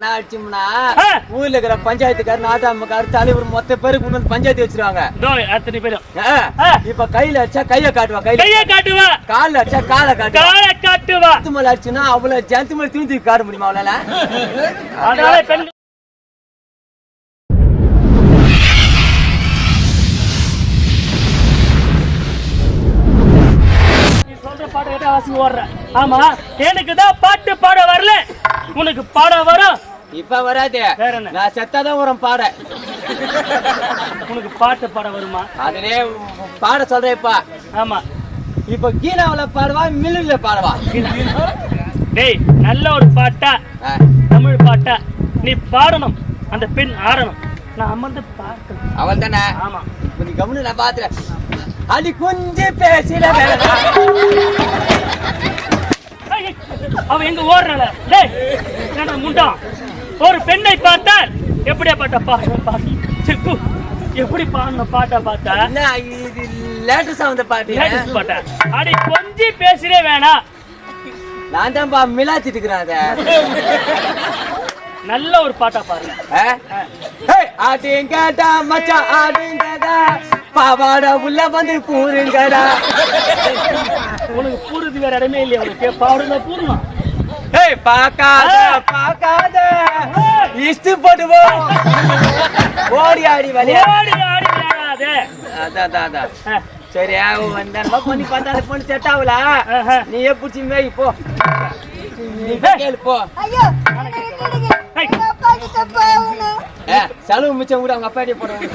நான் அடிச்சோம்னா ஆ. ஊர்ல இருக்கிற பஞ்சாயத்துக்காரர் நாட்டாமக்காரர் தலைவர் மொத்த பேருக்கு வந்து பஞ்சாயத்து வச்சிருவாங்க. அத்தனை பேரும். இப்ப கையில அடிச்சா கைய காட்டுவா கையில கைய காட்டுவா? கால்ல அடிச்சா காலை காட்டுவா? காலை காட்டுவா. பத்து மேல அடிச்சுன்னா அவ்வளவு ஜனத்து மேல தூக்கி காட்ட முடியுமா அவளால? அதனால பாட்டு கேட்டா வாசிங்க ஓடுற. ஆமா எனக்கு தான் பாட்டு பாட வரல. உனக்கு பாட வரும். இப்ப வராது. வேற என்ன? நான் செத்தாதான் வரும் பாட. உனக்கு பாட்டு பாட வருமா? அதுலயே பாட சொல்றேன் இப்ப. ஆமா. இப்ப கீனாவுல பாடுவா மில்லுல பாடுவா? டேய் நல்ல ஒரு பாட்டா. தமிழ் பாட்டா. நீ பாடணும். அந்த பெண் ஆடணும். நான் அமர்ந்து பார்க்கணும். அவள் தானே ஆமா நீ கம்முனு நான் பாத்துறேன். பேசிட வேணாம் ஐய், அவ எங்க ஓடுறாள டேய் முண்டான் ஒரு பெண்ணை பார்த்தால் எப்படியாப்பட்ட பாட்டு பாட்டு செப்பு எப்படி பாடணும் பாட்டா பார்த்தா? இது லேட்டஸ்டா வந்த பாட்டு லேடிஸ் பாட்டா. அடி கொஞ்சி பேசுறே வேணாம் நான் தான்ப்பா மிலாச்சிட்டு இருக்கிறேன் நல்ல ஒரு பாட்டா பாருங்க ஆ? ஹே, ஆட்டுங்கடா மச்சான் ஆடுங்கடா பாவாடா உள்ள வந்து கூறுங்கடா. உனக்கு பூர்றது வேற இடமே இல்லையா உனக்கு. பாடுங்க பூர்ணம்? ஹே பாக்காத பாக்காத இஷ்டு போடுவோம் ஓடி ஆடி வலியா ஓடி ஆடி விளையாடாதே அதான் அதான் சரி அவன் வந்தாருமா பண்ணி பார்த்தா அந்த பொண்ணு செட் ஆகல. ஆஹா. நீ பிடிச்சி மேய் போ. ஏய். செலவு மிச்சம் கூட அவங்க அப்பாடியே போடுவாங்க.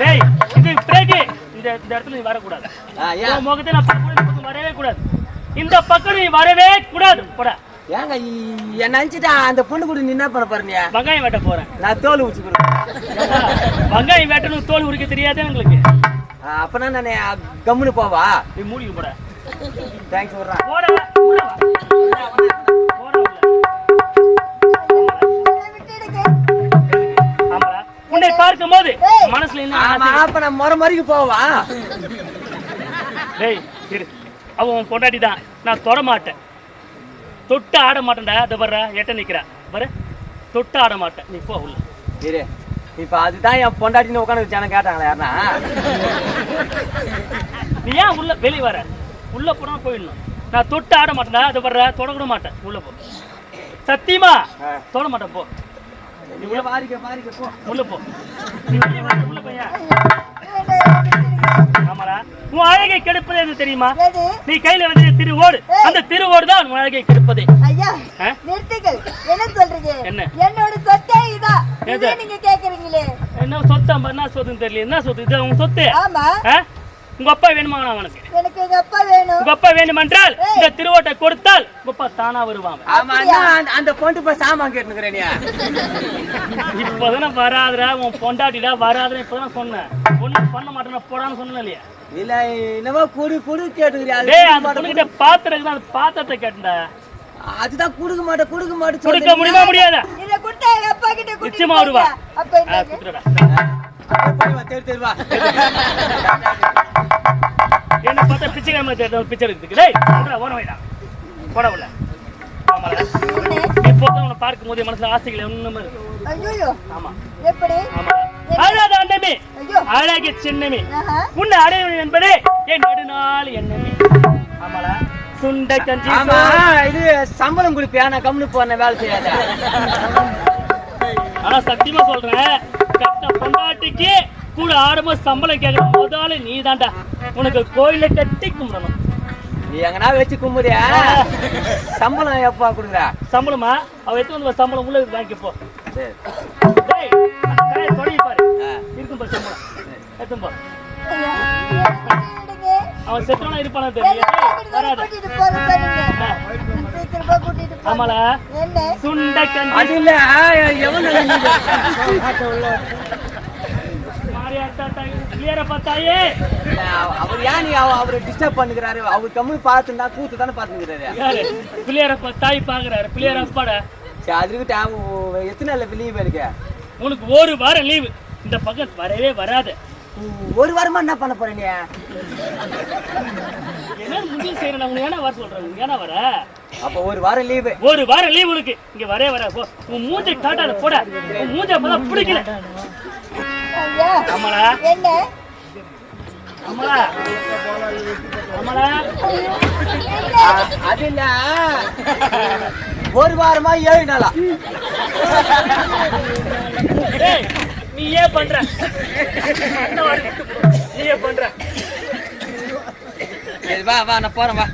டேய் இது பிரேக்கு. இந்த இந்த இடத்துல நீ வரக்கூடாது. உன் முகத்தை நான் பக்கம் வரவே கூடாது. இந்த பக்கம் நீ வரவே கூடாது. போடா. ஏங்க என்ன நினைச்சிட்டா அந்த பொண்ணு கூட நீ என்ன பண்ண போறீங்க? வெங்காயம் வெட்ட போறேன். நான் தோல் ஏண்டா, வெங்காயம் வெட்டணும் தோல் உரிக்க தெரியாதே உங்களுக்கு. அப்பனா நான் கம்முன்னு போவா? நீ மூடிக்கு போட. தேங்க்ஸ் விட்றேன் போட உள்ள வா. போடா. உன்னை பார்க்கும் போது. மனசுல என்ன? அப்ப நான் முறை மறிக்கு போவா? டேய் இரு. அவன் உன் பொண்டாட்டி தான். நான் தொட மாட்டேன். தொட்டு ஆட மாட்டேன்டா. இதை வர்ற எட்ட நிக்கிறா. வர தொட்டு ஆட மாட்டேன். நீ போ உள்ள. இரு. இப்ப அதுதான் என் பொண்டாட்டின்னு உட்காந்து ஜனம் கேட்டாங்களா யாருன்னா? நீ ஏன் உள்ள வெளியே வர? உள்ள போனா போயிடணும். நான் தொட்டு ஆட மாட்டேன்டா. அதை வர்ற தொட கூட மாட்டேன். உள்ள போ. சத்தியமா. தொட மாட்டேன் போ. நீ உள்ள வாரிக்க வாரிக்க போ உள்ள போ நீ வெளிய வா, உள்ள போயா என்னை விட்டுடுங்க. ஆமாடா உன் அழகை கெடுப்பது எது தெரியுமா? நீ கையில வந்து திருவோடு அந்த திருவோடு தான் உன் அழகை கெடுப்பதே ஐயா? நிறுத்துங்கள். என்ன சொல்றீங்க? என்ன? என்னோட சொத்தே இதா. நீங்க கேக்குறீங்களே. என்ன சொத்து என்ன சொத்துன்னு தெரியல என்ன சொத்து இது உன் சொத்து ஆமா? உங்க அப்பா வேணுமா அவனுக்கு எனக்கு எங்க அப்பா வேணும். உங்க அப்பா வேண்டுமென்றால் இந்த திருவோட்டை கொடுத்தால் உங்க அப்பா தானா வருவாங்க. ஆமா அண்ணா, அந்த- பொண்ணு போய் சாமான் கேட்டுக்கிறேன் இப்பதானே வராதுடா உன் பொண்டாட்டிடா வராதுன்னு இப்பதான் சொன்னேன். ஒண்ணு பண்ண மாட்டேன் போடான்னு சொன்னேன் இல்லையா? இல்ல என்னவோ குடு குடு கேட்டுக்கிறியா? டேய் அந்த பாத்திரக்கு அந்த பாத்திரத்தை கேட்டா அதுதான் கொடுக்க மாட்டேன் கொடுக்க மாட்டேன் கொடுக்க. முடியுமா முடியாதா? இத கொடுத்தா எங்க அப்பா கிட்ட நிச்சயமா வருவா. அப்ப ஆ, வா. என்ன பார்த்தா பிச்சை எடுக்கிறதுக்கு. டேய் போடா ஓட வைடா. போடா உள்ள உன்னை பார்க்கும் போது என் மனசுல ஆசைகள் ஒண்ணுமே இருக்கு. ஐயையோ, ஆமா. எப்படி? ஆமா அழாத அண்டமே. ஐயோ. அழகிய சின்னமே. உன்னை அடைவது என்பதே என் நெடுநாள் எண்ணமே. ஆமாடா. சுண்டை கஞ்சி ஆமா இது சம்பளம் கொடுப்பியா? நான் கம்முனு போன வேலை செய்யாத. ஆனா சத்தியமா சொல்றேன். கட்ட பொண்டாட்டிக்கு கூட ஆடும்போது சம்பளம் கேட்கற முதல்ல நீ தான்டா உனக்கு கோயில கட்டி கும்பிடணும் நீ எங்கனா வச்சு கும்புறியா சம்பளம் எப்பா கொடுக்குற சம்பளமா அவ எத்தனை வந்து சம்பளம் உள்ள வாங்கி போ சரி டேய் அந்த கடையை தொடங்கி பாரு. இருக்கும் பாரு சம்பளம் எடுத்துன்னு போ. அவன் செத்தவனா இருப்பானா தெரியல வராத கூட்டிட்டு போக சொல்லுங்க. ஆ. சீக்கிரமா கூட்டிட்டு போங்க. ஆமாடா என்ன சுண்டை கஞ்சி அது இல்ல பார்த்தாயே அவர் ஏன் அவரை டிஸ்டர்ப் பண்ணுகிறாரு? அவர் கம்மி பார்த்துருந்தா கூத்து தானே பார்த்துக்கிறாரு யாரு? பிள்ளையார தாய் பாக்குறாரு. பிள்ளையார அப்பாட. சரி அதுக்கிட்ட அவன் எத்தனை லீவ் இருக்கு? உனக்கு ஒரு வாரம் லீவு இந்த பக்கம் வரவே வராது. ஒரு வாரமா என்ன பண்ண போற நீ? என்ன முடிவு செய்யறேன்? உனக்கு ஏன்னா வர சொல்றேன் ஏன்னா வர? அப்ப ஒரு வாரம் லீவு ஒரு வாரம் லீவ் உனக்கு. இங்க வரே வர. போ. உன் மூஞ்சை காட்டாத போட. உன் மூஞ்சை அப்பதான் பிடிக்கல. அம்மளா அம்மளா அது இல்ல. ஒரு வாரமா ஏழு நாளா. நீயே பண்ற. நீயே பண்ற. வா வா நான் போறேன் வா.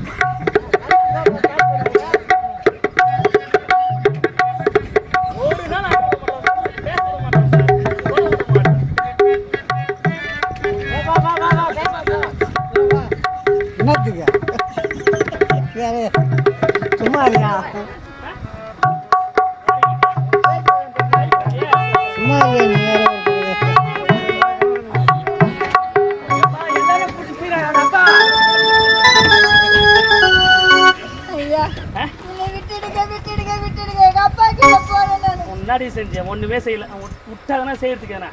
ஒண்ணுமே செய்யல. அவன் விட்- விட்டாதானே செய்யறதுக்கு என்ன?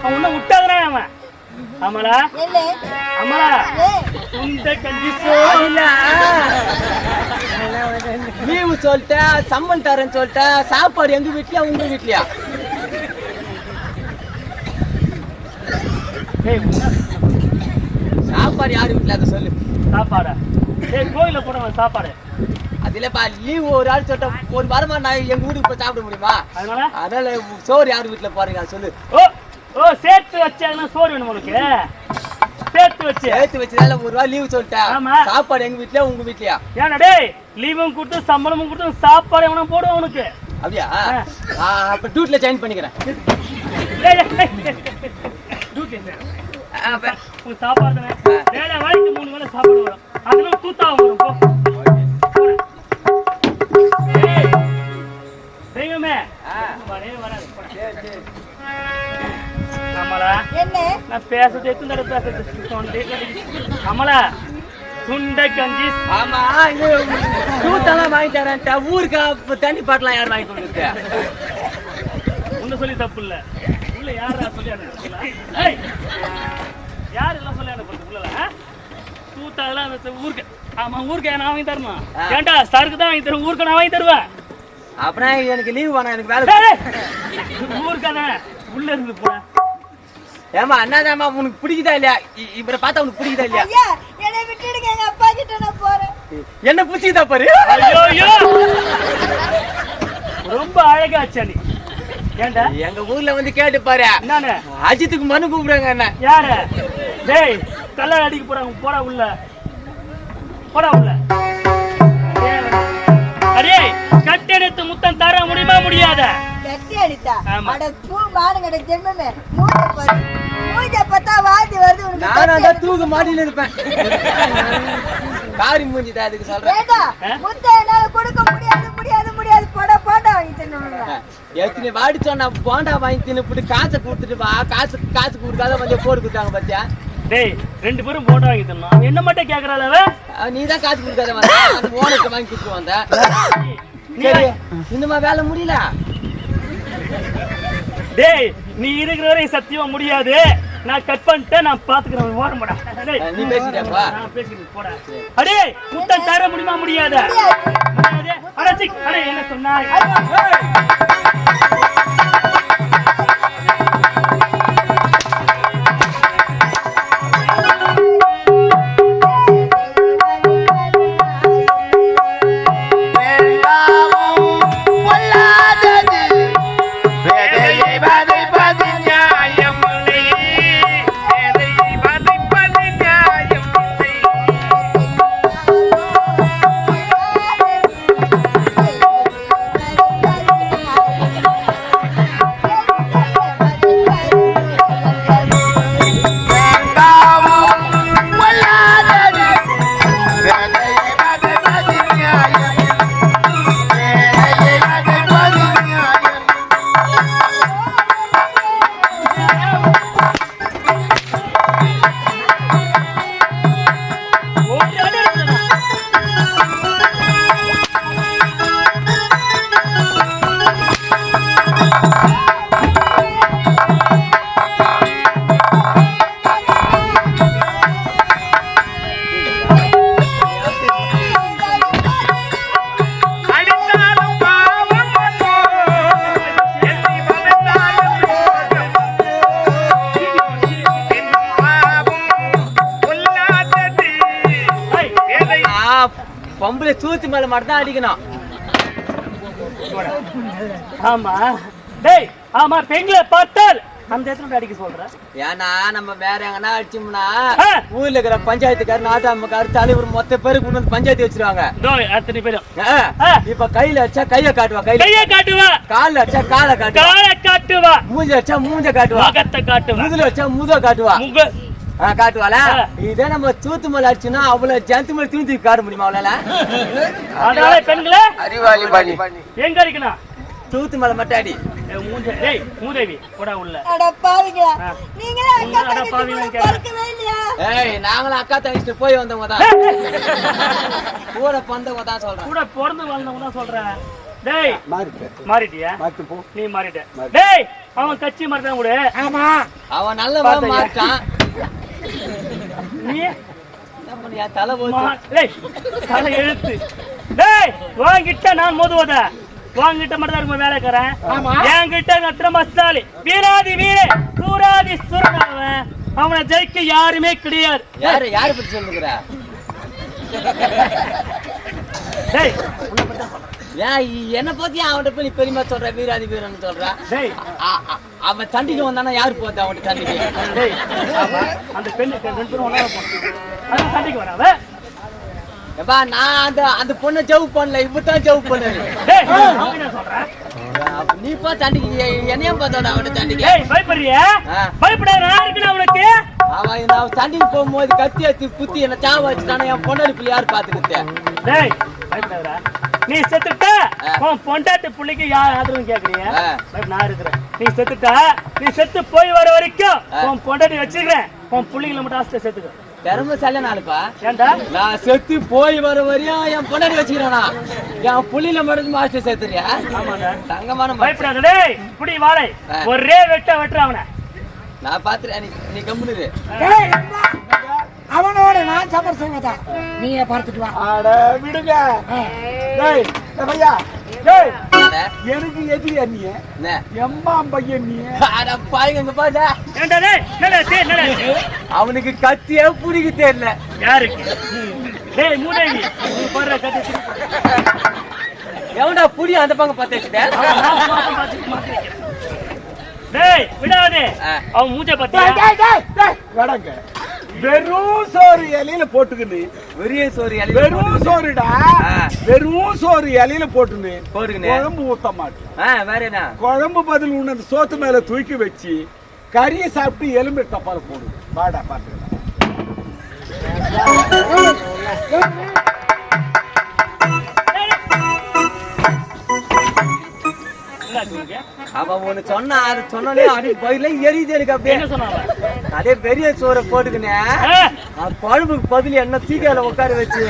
அவன் ஒன்னும் விட்டாதானே அவன்? அமலா? இல்ல. அமலா? இந்த கஞ்சி சோ அது இல்ல லீவு சொல்லிட்டேன் சம்மன் தரேன்னு சொல்லிட்டேன் சாப்பாடு எங்க வீட்லயா உங்க வீட்லயா? சாப்பாடு யாரு வீட்ல அதை சொல்லு. சாப்பாடா? ஏய் கோயில போடுவேன் சாப்பாடு. அது இல்லப்பா லீவு ஒரு ஆள் சொல்லிட்டா ஒரு வாரமா நான் எங்க வீட்டுக்கு போய் சாப்பிட முடியுமா? அதனால? அதனால சோறு யார் வீட்ல போறீங்க அதை சொல்லு. ஓ ஓ சேர்த்து வச்சாங்கன்னா சோறு வேணும் உங்களுக்கு. சேர்த்து வச்சு. சேர்த்து வச்சதால ஒரு வாரம் லீவு சொல்லிட்டேன் ஆமா. சாப்பாடு எங்க வீட்லயா உங்க வீட்லயா ஏன்னா டேய் லீவும் கொடுத்து சம்பளமும் கொடுத்து சாப்பாடு எவனா போடுவான் உனக்கு? அப்படியா? அப்ப டியூட்டில ஜாயின் பண்ணிக்கிறேன். சாப்பாடு மூணு வேளை சாப்பாடு வரும். அதெல்லாம் தூத்தாவும் வரும் நான் பேசுறது எத்தனை தடவை பேசுறது. கமலா சுண்டை கஞ்சி. ஆமா. இது தூத்தெல்லாம் வாங்கி தரேன். ஊருக்கு தண்ணி பாட்டெல்லாம் யார் வாங்கி உன்னை சொல்லி தப்பு இல்ல. உள்ள யாரா சொல்லி யார் எல்லாம் சொல்லி அனுப்புறது உள்ள தூத்தா அதெல்லாம் அந்த ஊருக்கு. ஆமா ஊருக்கு நான் வாங்கி தரணும்? ஆ. ஏன்டா சருக்கு தான் வாங்கி தருவேன் ஊருக்கு நான் வாங்கி தருவேன்? அப்புறம் எனக்கு லீவு வேணாம் எனக்கு வேலை. ஊருக்கு தானே? உள்ள இருந்து போட ஏமா அண்ணாதாம்மா உனக்கு பிடிக்குதா இல்லையா? இவரை பார்த்தா உனக்கு பிடிக்குதா இல்லையா? என்னை விட்டுடுங்க எங்க அப்பா கிட்ட நான் போறேன். என்ன பிடிச்சிக்குதா பாரு? ஐயோ ஐயோ ரொம்ப அழகாச்சா நீ. ஏன்டா எங்க ஊர்ல வந்து கேட்டு பாரு. என்னன்னு அஜித்துக்கு மனு கூப்பிடுறாங்க என்ன யாரு? டேய் கல்யாணம் அடிக்க போறாங்க போடா உள்ள. போடா உள்ள. அடே கட்டெடுத்து முத்தம் தர முடியுமா முடியாத? அடித்தா. அட பூ மானுங்கட ஜென்மமே. மூஞ்ச பாரு. மூஞ்ச பார்த்தா வாந்தி வருது உனக்கு. தூக்கு மாடியில இருப்பேன். காரி மூஞ்சிதா அதுக்கு சொல்றேன்? முத்த என்னால கொடுக்க முடியாது முடியாது முடியாது. போட போட்டா வாங்கி தரணும் எத்தனை வாடி சொன்னா போண்டா வாங்கி தின்னு காசை கொடுத்துட்டு வா. காசு காசு கொடுக்காத வந்து போட்டு கொடுத்தாங்க பாத்தியா? டேய் ரெண்டு பேரும் போட்டோ வாங்கி தரணும். அவன் என்ன மட்டும் கேக்குறாள் அவன்? நீ தான் காசு கொடுக்காத வந்த ஓனருக்கு வாங்கி கொடுத்து வந்த சரி. இன்னுமா வேலை முடியல? டேய் நீ இருக்கிற வரை சத்தியமா முடியாது. நான் கட் பண்ணிட்டேன் நான் பாத்துக்கிறேன் போடா. டேய், நீ பேசிட்டப்பா நான் பேசிக்கிறேன் போடா. அடே முத்தம் தர முடியுமா முடியாதா? அட அட என்ன சொன்னாய்? Thank. சூத்து மேல மட்டும் தான் அடிக்கணும். ஆமா. டேய் ஆமா பெண்களை பார்த்தால் அந்த இடத்துல அடிக்க சொல்ற? ஏன்னா நம்ம வேற எங்கன்னா அடிச்சோம்னா. ஊர்ல இருக்கிற பஞ்சாயத்துக்காரர் நாட்டாமக்காரர் தலைவர் மொத்த பேருக்கு கொண்டு பஞ்சாயத்து வச்சிருவாங்க. அத்தனை பேரும். இப்ப கையில அடிச்சா கைய காட்டுவா கையில கைய காட்டுவா. கால்ல அடிச்சா காலை காட்டுவா. காலை காட்டுவா. மூஞ்ச அடிச்சா மூஞ்ச காட்டுவா. முகத்தை காட்டுவா. முதுல வச்சா முத காட்டுவா. காட்டுவாள. இதே நம்ம சூத்து மேல அடிச்சுன்னா அவ்வளவு ஜந்து மேல காட்ட முடியுமா அவளால? அதனால பெண்களே. அறிவாளி பாணி. எங்க அடிக்கணும் மேல மட்டும் அடி. மூதேவி போடா உள்ள. அட பாவிங்களா. நீங்களே அக்கா தங்கச்சி கூட இல்லையா? ஏய் நாங்களும் அக்கா தங்கிட்டு போய் வந்தவங்க தான். கூட பந்தவங்க தான் சொல்றேன். கூட பிறந்து வாழ்ந்தவங்க தான் சொல்றேன். டேய். மாறிட்டேன் மாறிட்டியா? மாத்து போ. நீ மாறிட்ட. டேய் அவன் கட்சி மாறிட்டான் கூட. ஆமா. அவன் நல்லவன் பாத்தையா? மாட்டான் நீ என்ன பண்ணியா தலை எழுத்து டேய் வாங்கிட்ட நான் மோதுவத. வாங்கிட்ட மட்டும் தான் இருக்கும் வேலைக்காரன். என்கிட்ட நத்திர மஸ்தாலி வீராதி வீரே. சூராதி சுரனவன் அவனை ஜெயிக்க யாருமே கிடையாது. யாரு யாரு பத்தி சொல்லுகிற டேய் ஏன் என்ன பத்தி அவன்கிட்ட போய் பெரியமா சொல்ற வீராதி வீரன் சொல்ற? அவன் சண்டைக்கு வந்தானா யாரு போத்த டேய் ஆமா, அந்த அது சண்டைக்கு வராவ எப்பா நான் அந்த அந்த பொண்ணை ஜவு பண்ணல இப்பதான் ஜவு பண்ணது அவன் நீ பா என்னையும் பார்த்தோட அவன்கிட்ட சண்டைக்கு டேய் பயப்படுறியா. பயப்படாத அவன் சண்டைக்கு போகும்போது கத்தி எடுத்து குத்தி என்ன சாவ வச்சுட்டானா என் பொண்ணு யார் பாத்துக்கிட்டு டேய் பயப்படாதடா. நீ செத்துட்ட. உன் பொண்டாட்டி புள்ளைக்கு யார் ஆதரவு கேக்குறீங்க? நான் இருக்கிறேன். நீ செத்துட்ட? நீ செத்து போய் வர வரைக்கும். உன் பொண்டாட்டி வச்சுக்கிறேன் உன் புள்ளைங்களை மட்டும் ஆஸ்தியை செத்துக்க திறமை செல்ல நாளுப்பா. ஏன்டா? நான் செத்து போய் வர வரையும் என் பொண்டாடி வச்சுக்கிறேனா? என் புள்ளியில மட்டும் மாஸ்டர் சேர்த்துறியா? ஆமாடா தங்கமான. பயப்படாத புடி வாழை. ஒரே வெட்ட வெட்டுற அவனை. நான் பாத்துறேன். நீ நீ கம்முனு அவனோட நான் சமரசங்கதான் நீங்க பார்த்துட்டு வா. அட விடுங்க. டேய் பையா டேய் எனக்கு எதிரியா நீ என்ன? எம்மா பையன் நீ அட பாருங்க பாரு. டேய் என்னடா டேய் என்னடா? இது? அவனுக்கு கத்தியே பிடிக்க தெரியல. யாருக்கு? டேய் மூதேவி நீ. திருப்பி எவன்டா புடி அந்த பக்கம் பார்த்து பார்த்து மாத்தி வைக்கிறேன். டேய் விடாதே. அவன் மூஞ்ச பத்தியா டேய் டேய் டேய் டேய் கடங்க வெறும் சோறு இலையில போட்டுக்கின்னு. பெரிய சோறு இலையில வெறும். சோறுடா. வெறும் சோறு இலையில போட்டுன்னு. போட்டுக்கின்னு. குழம்பு ஊத்த மாட்டேன். ஆ வேற என்ன? குழம்பு பதில் உன்னை அந்த சோத்து மேல தூக்கி வச்சு கறியை சாப்பிட்டு எலும்பு டப்பால போடு. வாடா பாத்துக்கலாம். அவன் ஒண்ணு சொன்னா அது சொன்னோடனே அப்படி பதில எரியுது எனக்கு அப்படியே. என்ன? அதே பெரிய சோறை போட்டுக்கினேன் குழம்புக்கு பதில் என்ன தீக்கால உட்கார வச்சு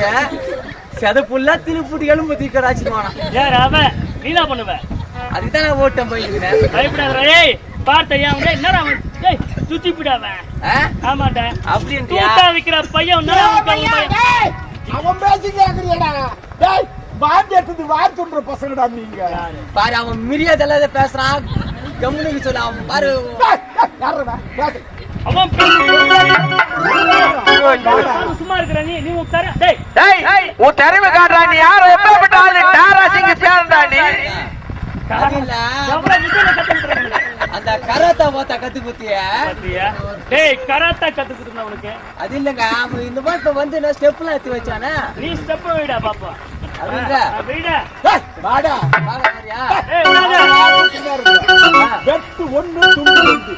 செதப்புல்லா திருப்பிட்டு எலும்பு தீக்கட ஆச்சுக்குவானா யார் அவன் நீ என்ன பண்ணுவ. அதுதான் நான் ஓட்டம் போயிருக்கிறேன் பயப்படாத ஏய் பார்த்த ஏன் அவன் என்னடா அவன்? ஏய் சுத்தி விடாவன் ஆமாண்டா. அப்படின்றியா? தூத்தா விக்கிற பையன் அவன் பையன்? டேய், அவன் பேசி கேக்குறியடா டேய் வாந்தி எடுத்தது வார் சொல்ற பசங்கடா நீங்க. பாரு அவன் மிரியாதெல்லாம் இதை பேசுறான். கம்முனுக்கு சொல்ல அவன் பாரு. சும்மா இருக்கிற நீ நீ உட்கார டேய். டேய் உன் திறமை காட்டுறா நீ. யாரோ எப்பேற்பட்ட ஆளு? டாரா சிங்க பேரண்டா நீ. அது இல்ல. எவ்வளவு வித்தையில கத்துக்கிட்டு அந்த கராத்தா போத்தா கத்து குத்திய டேய் கராத்தா கத்துக்கிட்டு அவனுக்கு அது இல்லங்க அவன் இந்த மாதிரி வந்து என்ன ஸ்டெப்லாம் எடுத்து வச்சானே? நீ ஸ்டெப் வைடா பாப்பா. வெட்டு ஒண்ணு துண்டு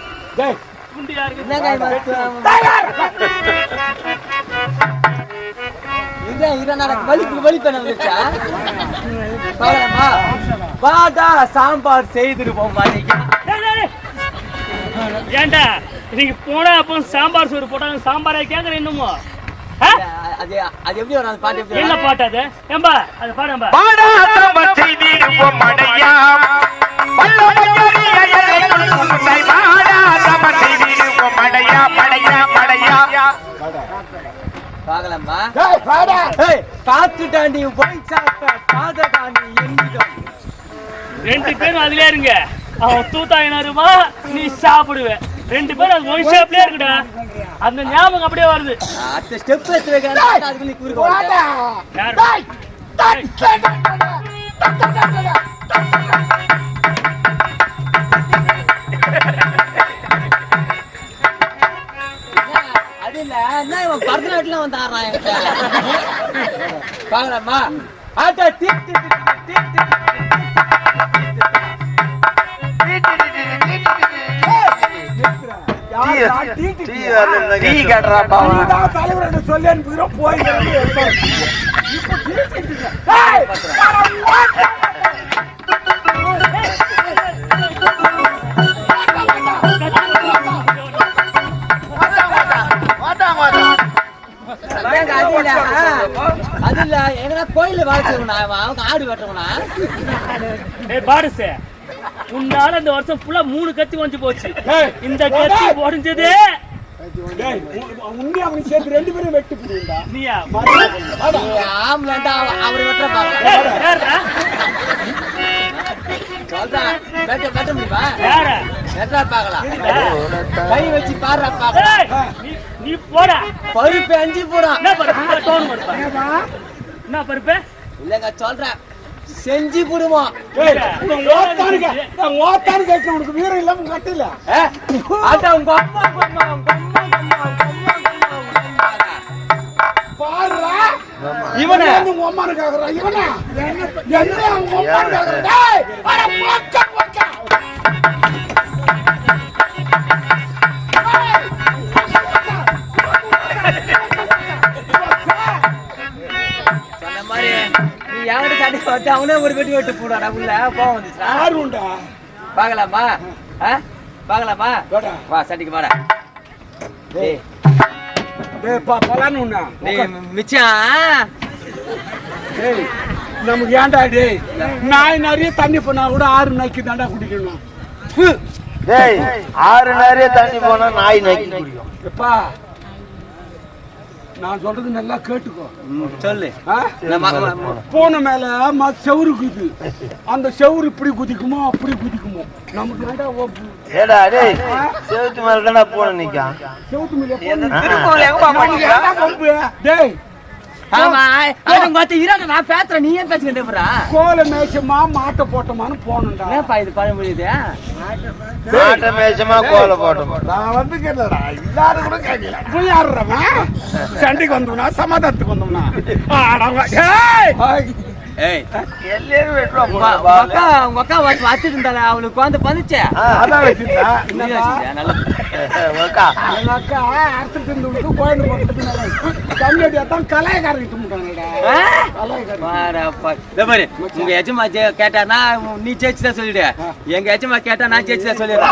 சாம்பார் செய்திருப்போம். ஏன்டா நீங்க போனா அப்போ சாம்பார் சோறு போட்டாங்க சாம்பாரா கேக்குற இன்னுமோ? அது அது எப்படி வரும்? அந்த பாட்டு எப்படி என்ன வரும்? பாட்டு அது? ஏம்பா அது பாடும்பா டேய் வாடா ஏய் காத்து தாண்டி போய் சாப்பிட்ட பாத தாண்டி எண்ணிடும் ரெண்டு பேரும் அதுலயே இருங்க. அவன் தூத்தாயினாருமா நீ சாப்பிடுவ ரெண்டு பேரும் அது ஒன் ஷேப்லயே இருக்குடா. அந்த ஞாபகம் அப்படியே வருது. அடுத்த ஸ்டெப் எடுத்து வைக்கிறேன் அதுக்கு நீ குறுக்க வாடா! டேய்! அது இல்ல என்ன இவன் பரதநாட்டியம் வந்து ஆடுறான் என்கிட்ட பாக்கலாமா ஆட்டா தீ தீ தீ தீ டீ கட்டுறா தலைவர் என்று சொல்லி அனுப்புகிறோம் போய் அது இல்ல எங்கன்னா வேலை செய்யணும் அவங்க ஆடு வெட்டணும்னா ஏய் பாடுசே உன்னால இந்த வருஷம் ஃபுல்லா மூணு கத்தி வந்து போச்சு. இந்த கத்தி உடைஞ்சது. ஏய், உ- உன்னையும் அவனையும் சேர்த்து ரெண்டு பேரும் வெட்டி போடுவீங்கடா. நீயா? ஆம்பளை அவர் நீ- நீ போடா. பருப்பு அஞ்சு போடும் என்ன பருப்பா? என்ன பருப்பு? இல்லங்க சொல்றேன். செஞ்சு நான் ஓத்தானு கேட்க உனக்கு வீரம் இல்லாம கட்டில ஆட்டா உங்க பாருடா இவனே. வந்து உங்க அம்மானு கேக்குறான் இவனா. என்ன என்ன உங்க அம்மானு கேக்குறான் நீ யார்கிட்ட சண்டை பார்த்து அவனே ஒரு வெட்டி வெட்டு போடாடா உள்ள? கோவம் வந்துச்சா ஆறுண்டா பார்க்கலாமா? ஆ? பார்க்கலாமா. வா சண்டைக்கு வாடா. டேய். டேய் பா பலான்னு உன்ன டேய் மிச்சம் டேய் நமக்கு ஏன்டா டேய்? நாய் நிறைய தண்ணி போனா கூட ஆறு நாய்க்கு தாண்டா குடிக்கணும். ஃபு. டேய் ஆறு நிறைய தண்ணி போனா நாய் நக்கி குடிக்கும். எப்பா? நான் சொல்றது நல்லா கேட்டுக்கோ. சொல்லு. பூனை மேல ம செவுரு குதி. அந்த செவுரு இப்படி குதிக்குமோ அப்படி குதிக்குமோ. நமக்கு ஏடா டேய் செவத்து மேல தானே போன நிக்கான் செவுத்து மேல? டேய் ஆமா நான் பேசுறேன் நீ ஏன் பேசிக்கிட்டே போறா? கோலை மேய்ச்சமா மாட்டை போட்டோமான்னு போனண்டா என்னப்பா இது பழமொழி இது மாட்ட மேய்ச்சமா கோலை போட்டோம்? நான் வந்து கேட்டடா எல்லாரும் கூட கேட்கல போய் யாருறவன் சண்டைக்கு வந்தோம்னா சமாதானத்துக்கு வந்தோம்னா ஆடவங்க ஏய்! அக்கா உங்க அக்கா வச்சு வச்சுட்டு இருந்தால அவளுக்கு குழந்தை வந்துச்சே அதான் வச்சிருந்தா. அக்கா. எங்க அக்கா அறுத்துட்டு கோயில் போட்டு தண்ணியடியா தான் கலாயக்காரங்கிட்டு. இதோ பாரு, உங்க எஜமா கேட்டானா நீ ஜெயிச்சு தான் சொல்லிடு எங்க எஜமா கேட்டா நான் ஜெயிச்சு தான் சொல்லிடுறேன்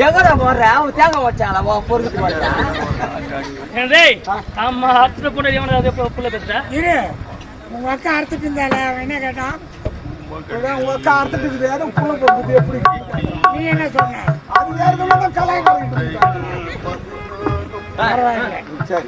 எங்கடா போடுற அவன் தேங்காய் வச்சாங்களா உன் பொறுக்கு போடுறான் ஆமா அத்தனை பொண்ணு எவன புள்ள பேசுற இரு உங்க அக்கா அறுத்துட்டு இருந்தால அவன் என்ன கேட்டான்? உங்க அக்கா அறுத்துட்டு இருக்குது அதுவும் புள்ள போகுது எப்படி? நீ என்ன சொன்ன? அது வேறு பரவாயில்லை. சரி.